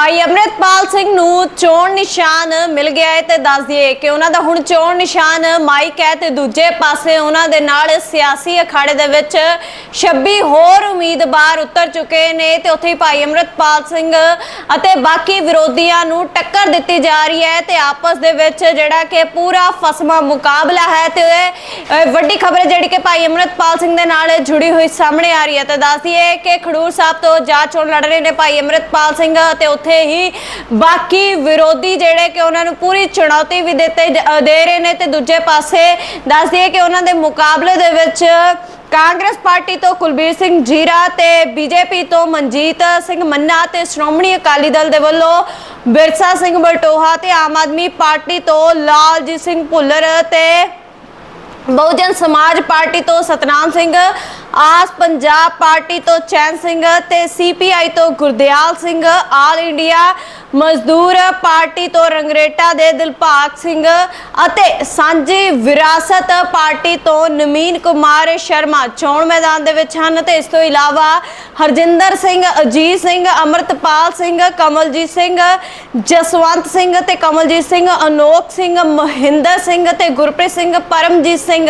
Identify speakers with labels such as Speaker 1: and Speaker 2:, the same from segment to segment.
Speaker 1: ਭਾਈ ਅਮਰਿਤਪਾਲ ਸਿੰਘ ਨੂੰ ਚੋਣ ਨਿਸ਼ਾਨ ਮਿਲ ਗਿਆ ਹੈ ਤੇ ਦੱਸ ਦਈਏ ਕਿ ਉਹਨਾਂ ਦਾ ਹੁਣ ਚੋਣ ਨਿਸ਼ਾਨ ਮਾਈਕ ਹੈ ਤੇ ਦੂਜੇ ਪਾਸੇ ਉਹਨਾਂ ਦੇ ਨਾਲ ਸਿਆਸੀ ਅਖਾੜੇ ਦੇ ਵਿੱਚ 26 ਹੋਰ ਉਮੀਦਵਾਰ ਉਤਰ ਚੁੱਕੇ ਨੇ ਤੇ ਉੱਥੇ ਹੀ ਭਾਈ ਅਮਰਿਤਪਾਲ ਸਿੰਘ ਅਤੇ ਬਾਕੀ ਵਿਰੋਧੀਆਂ ਨੂੰ ਟੱਕਰ ਦਿੱਤੀ ਜਾ ਰਹੀ ਹੈ ਤੇ ਆਪਸ ਦੇ ਵਿੱਚ ਜਿਹੜਾ ਕਿ ਪੂਰਾ ਫਸਮਾ ਮੁਕਾਬਲਾ ਹੈ ਤੇ ਅਹ, ਵੱਡੀ ਖਬਰ ਜਿਹੜੀ ਕਿ ਭਾਈ ਅਮਰਿਤਪਾਲ ਸਿੰਘ ਦੇ ਨਾਲ ਜੁੜੀ ਹੋਈ ਸਾਹਮਣੇ ਆ ਰਹੀ ਹੈ ਤੇ ਦੱਸ ਦਈਏ ਕਿ ਖਡੂਰ ਸਾਹਿਬ ਤੋਂ ਜਾ ਚੋਣ ਲੜ ਰਹੇ ਨੇ ਭਾਈ ਅਮਰਿਤਪਾਲ ਸਿੰਘ ਤੇ ਉੱਥੇ ਹੀ ਬਾਕੀ ਵਿਰੋਧੀ ਜਿਹੜੇ ਕਿ ਉਹਨਾਂ ਨੂੰ ਪੂਰੀ ਚੁਣੌਤੀ ਵੀ ਦਿੱਤੇ ਦੇ ਰਹੇ ਨੇ ਤੇ ਦੂਜੇ ਪਾਸੇ ਦੱਸ ਦਈਏ ਕਿ ਉਹਨਾਂ ਦੇ ਮੁਕਾਬਲੇ ਦੇ ਵਿੱਚ ਕਾਂਗਰਸ ਪਾਰਟੀ ਤੋਂ ਕੁਲਬੀਰ ਸਿੰਘ ਜੀਰਾ ਤੇ ਬੀਜੇਪੀ ਤੋਂ ਮਨਜੀਤ ਸਿੰਘ ਮੰਨਾ ਤੇ ਸ਼੍ਰੋਮਣੀ ਅਕਾਲੀ ਦਲ ਦੇ ਵੱਲੋਂ ਬਿਰਸਾ ਸਿੰਘ ਬਲਟੋਹਾ ਤੇ ਆਮ ਆਦਮੀ ਪਾਰਟੀ ਤੋਂ ਲਾਲਜੀਤ ਸਿੰਘ ਭੁੱਲਰ ਤੇ ਬਹੁਜਨ ਸਮਾਜ ਪਾਰਟੀ ਤੋਂ ਸਤਨਾਮ ਸਿੰਘ ਆਸ ਪੰਜਾਬ ਪਾਰਟੀ ਤੋਂ ਚੈਨ ਸਿੰਘ ਤੇ ਸੀਪੀਆਈ ਤੋਂ Gurdial Singh all India Mazdoor party ਤੋਂ ਰੰਗਰੇਟਾ ਦੇ ਦਿਲਭਾਗ ਸਿੰਘ ਅਤੇ ਸਾਂਝੀ ਵਿਰਾਸਤ ਪਾਰਟੀ ਤੋਂ ਨਮੀਨ ਕੁਮਾਰ ਸ਼ਰਮਾ ਚੋਣ ਮੈਦਾਨ ਦੇ ਵਿੱਚ ਹਨ ਤੇ ਇਸ ਤੋਂ ਇਲਾਵਾ ਹਰਜਿੰਦਰ ਸਿੰਘ, ਅਜੀਤ ਸਿੰਘ, ਅਮਰਤਪਾਲ ਸਿੰਘ, ਕਮਲਜੀਤ ਸਿੰਘ, ਜਸਵੰਤ ਸਿੰਘ ਤੇ ਕਮਲਜੀਤ ਸਿੰਘ ਅਨੋਖ ਸਿੰਘ, ਮਹਿੰਦਰ ਸਿੰਘ ਤੇ ਗੁਰਪ੍ਰੀਤ ਸਿੰਘ, ਪਰਮਜੀਤ ਸਿੰਘ,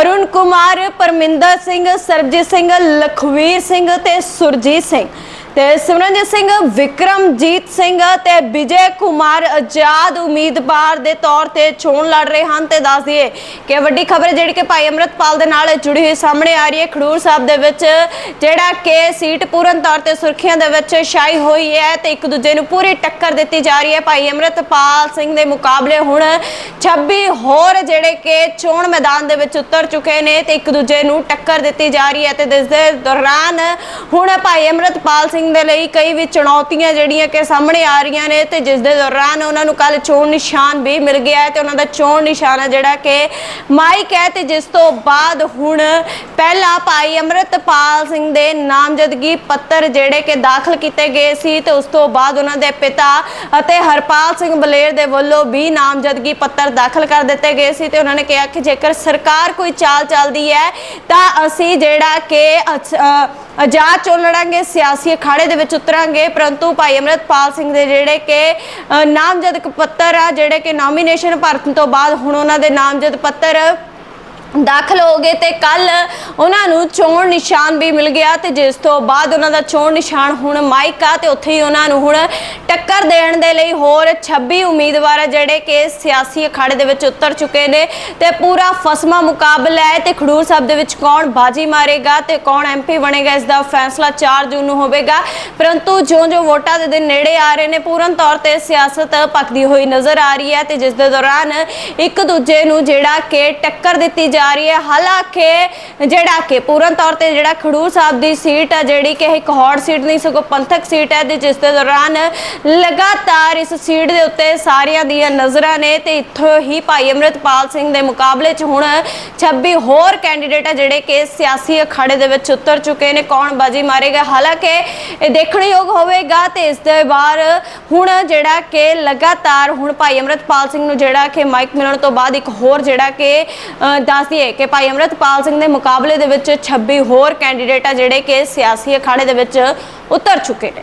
Speaker 1: ਅਰੁਣ ਕੁਮਾਰ, ਪਰਮਿੰਦਰ ਸਿੰਘ, ਸਰਬਜੀਤ ਸਿੰਘ, ਲਖਵੀਰ ਸਿੰਘ ਤੇ ਸੁਰਜੀਤ ਸਿੰਘ। ਤੇ ਸਿਮਰਨਜੀਤ ਸਿੰਘ, ਵਿਕਰਮਜੀਤ ਸਿੰਘ ਤੇ ਵਿਜੇ ਕੁਮਾਰ ਆਜ਼ਾਦ ਉਮੀਦਵਾਰ ਦੇ ਤੌਰ ਤੇ ਚੋਣ ਲੜ ਰਹੇ ਹਨ। ਤੇ ਦੱਸ ਦਈਏ ਕਿ ਵੱਡੀ ਖਬਰ ਜਿਹੜੀ ਕਿ ਭਾਈ ਅਮਰਤਪਾਲ ਦੇ ਨਾਲ ਜੁੜੀ ਹੋਈ ਸਾਹਮਣੇ ਆ ਰਹੀ ਹੈ। ਖਡੂਰ ਸਾਹਿਬ ਦੇ ਵਿੱਚ ਜਿਹੜਾ ਕਿ ਸੀਟ ਪੂਰਨ ਤੌਰ ਤੇ ਸੁਰਖੀਆਂ ਦੇ ਵਿੱਚ ਛਾਈ ਹੋਈ ਹੈ ਤੇ ਇੱਕ ਦੂਜੇ ਨੂੰ ਪੂਰੀ ਟੱਕਰ ਦਿੱਤੀ ਜਾ ਰਹੀ ਹੈ। ਭਾਈ ਅਮਰਤਪਾਲ ਸਿੰਘ ਦੇ ਮੁਕਾਬਲੇ ਹੁਣ 26 ਹੋਰ ਜਿਹੜੇ ਕਿ ਚੋਣ ਮੈਦਾਨ ਦੇ ਵਿੱਚ ਉਤਰ ਚੁੱਕੇ ਨੇ ਤੇ ਇੱਕ ਦੂਜੇ ਨੂੰ ਟੱਕਰ ਦਿੱਤੀ ਜਾ ਰਹੀ ਹੈ ਤੇ ਇਸ ਦੇ ਦੌਰਾਨ ਹੁਣ ਭਾਈ ਅਮਰਤਪਾਲ ਸਿੰਘ ਦੇ ਲਈ ਕਈ ਵੀ ਚੁਣੌਤੀਆਂ ਜਿਹੜੀਆਂ ਕਿ ਸਾਹਮਣੇ ਆ ਰਹੀਆਂ ਨੇ ਤੇ ਜਿਸ ਦੇ ਦੌਰਾਨ ਉਹਨਾਂ ਨੂੰ ਕੱਲ ਚੋਣ ਨਿਸ਼ਾਨ ਵੀ ਮਿਲ ਗਿਆ ਹੈ ਤੇ ਉਹਨਾਂ ਦਾ ਚੋਣ ਨਿਸ਼ਾਨ ਹੈ ਜਿਹੜਾ ਕਿ ਮਾਈਕ ਹੈ ਤੇ ਜਿਸ ਤੋਂ ਬਾਅਦ ਹੁਣ ਪਹਿਲਾ ਭਾਈ ਅਮਰਤਪਾਲ ਸਿੰਘ ਦੇ ਨਾਮਜ਼ਦਗੀ ਪੱਤਰ ਜਿਹੜੇ ਕਿ ਦਾਖਲ ਕੀਤੇ ਗਏ ਸੀ ਤੇ ਉਸ ਤੋਂ ਬਾਅਦ ਉਹਨਾਂ ਦੇ ਪਿਤਾ ਅਤੇ ਹਰਪਾਲ ਸਿੰਘ ਬਲੇਰ ਦੇ ਵੱਲੋਂ ਵੀ ਨਾਮਜ਼ਦਗੀ ਪੱਤਰ ਦਾਖਲ ਕਰ ਦਿੱਤੇ ਗਏ ਸੀ ਤੇ ਉਹਨਾਂ ਨੇ ਕਿਹਾ ਕਿ ਜੇਕਰ ਸਰਕਾਰ ਕੋਈ ਚਾਲ ਚੱਲਦੀ ਹੈ ਤਾਂ ਅਸੀਂ ਜਿਹੜਾ ਕਿ ਆਜ਼ਾਦ ਚੋਣ ਲੜਾਂਗੇ, ਸਿਆਸੀ ਅਖਾੜੇ ਦੇ ਵਿੱਚ ਉਤਰਾਂਗੇ, ਪਰੰਤੂ ਭਾਈ ਅਮਰਤਪਾਲ ਸਿੰਘ ਦੇ ਜਿਹੜੇ ਕਿ ਨਾਮਜ਼ਦ ਪੱਤਰ ਆ, ਜਿਹੜੇ ਕਿ ਨੋਮੀਨੇਸ਼ਨ ਭਰਨ ਤੋਂ ਬਾਅਦ ਹੁਣ ਉਹਨਾਂ ਦੇ ਨਾਮਜ਼ਦ ਪੱਤਰ ਦਾਖਲ ਹੋ ਗਏ ਤੇ ਕੱਲ ਉਹਨਾਂ ਨੂੰ ਚੋਣ ਨਿਸ਼ਾਨ ਵੀ ਮਿਲ ਗਿਆ ਤੇ ਜਿਸ ਤੋਂ ਬਾਅਦ ਉਹਨਾਂ ਦਾ ਚੋਣ ਨਿਸ਼ਾਨ ਹੁਣ ਮਾਈਕ ਆ ਤੇ ਉੱਥੇ ਹੀ ਉਹਨਾਂ ਨੂੰ ਹੁਣ ਟੱਕਰ ਦੇਣ ਦੇ ਲਈ ਹੋਰ 26 ਉਮੀਦਵਾਰ ਜਿਹੜੇ ਕਿ ਸਿਆਸੀ ਅਖਾੜੇ ਦੇ ਵਿੱਚ ਉਤਰ ਚੁੱਕੇ ਨੇ ਤੇ ਪੂਰਾ ਫਸਮਾ ਮੁਕਾਬਲਾ ਹੈ ਤੇ ਖਡੂਰ ਸਾਹਿਬ ਦੇ ਵਿੱਚ ਕੌਣ ਬਾਜੀ ਮਾਰੇਗਾ ਤੇ ਕੌਣ ਐਮਪੀ ਬਣੇਗਾ, ਇਸ ਦਾ ਫੈਸਲਾ 4 ਜੂਨ ਨੂੰ ਹੋਵੇਗਾ। ਪਰੰਤੂ ਜਿਉਂ-ਜਿਉਂ ਵੋਟਾਂ ਦੇ ਦਿਨ ਨੇੜੇ ਆ ਰਹੇ ਨੇ, ਪੂਰਨ ਤੌਰ ਤੇ ਸਿਆਸਤ ਪੱਕਦੀ ਹੋਈ ਨਜ਼ਰ ਆ ਰਹੀ ਹੈ ਤੇ ਜਿਸ ਦੇ ਦੌਰਾਨ ਇੱਕ ਦੂਜੇ ਨੂੰ ਜਿਹੜਾ ਕਿ ਟੱਕਰ ਦਿੱਤੀ ਜਾ ਰਹੀ ਹੈ, ਹਾਲਾਂਕਿ ਜਿਹੜਾ ਕਿ ਪੂਰਨ ਤੌਰ ਤੇ ਜਿਹੜਾ ਖਡੂਰ ਸਾਹਿਬ ਦੀ ਸੀਟ ਹੈ ਜਿਹੜੀ ਕਿ ਇੱਕ ਹੌਟ ਸੀਟ ਨਹੀਂ, ਸਗੋਂ ਪੰਥਕ ਸੀਟ ਹੈ ਤੇ ਜਿਸ ਦੇ ਦੌਰਾਨ ਲਗਾਤਾਰ ਇਸ ਸੀਟ ਦੇ ਉੱਤੇ ਸਾਰਿਆਂ ਦੀਆਂ ਨਜ਼ਰਾਂ ਨੇ ਤੇ ਇੱਥੋਂ ਹੀ ਭਾਈ ਅਮਰਿਤਪਾਲ ਸਿੰਘ ਦੇ ਮੁਕਾਬਲੇ 'ਚ ਹੁਣ 26 ਹੋਰ ਕੈਂਡੀਡੇਟ ਆ ਜਿਹੜੇ ਕਿ ਸਿਆਸੀ ਅਖਾੜੇ ਦੇ ਵਿੱਚ ਉਤਰ ਚੁੱਕੇ ਨੇ। ਕੌਣ ਬਾਜੀ ਮਾਰੇਗਾ? ਹਾਲਾਂਕਿ ਇਹ ਦੇਖਣਯੋਗ ਹੋਵੇਗਾ ਤੇ ਇਸ ਦੇ ਬਾਅਦ ਹੁਣ ਜਿਹੜਾ ਕਿ ਲਗਾਤਾਰ ਹੁਣ ਭਾਈ ਅਮਰਿਤਪਾਲ ਸਿੰਘ ਨੂੰ ਜਿਹੜਾ ਕਿ ਮਾਈਕ ਮਿਲਣ ਤੋਂ ਬਾਅਦ ਇੱਕ ਹੋਰ ਜਿਹੜਾ ਕਿ ਅ, ਦੱਸ ਦਈਏ ਕਿ ਭਾਈ ਅਮਰਿਤਪਾਲ ਸਿੰਘ ਦੇ ਮੁਕਾਬਲੇ ਦੇ ਵਿੱਚ 26 ਹੋਰ ਕੈਂਡੀਡੇਟ ਆ ਜਿਹੜੇ ਕਿ ਸਿਆਸੀ ਅਖਾੜੇ ਦੇ ਵਿੱਚ ਉਤਰ ਚੁੱਕੇ ਨੇ।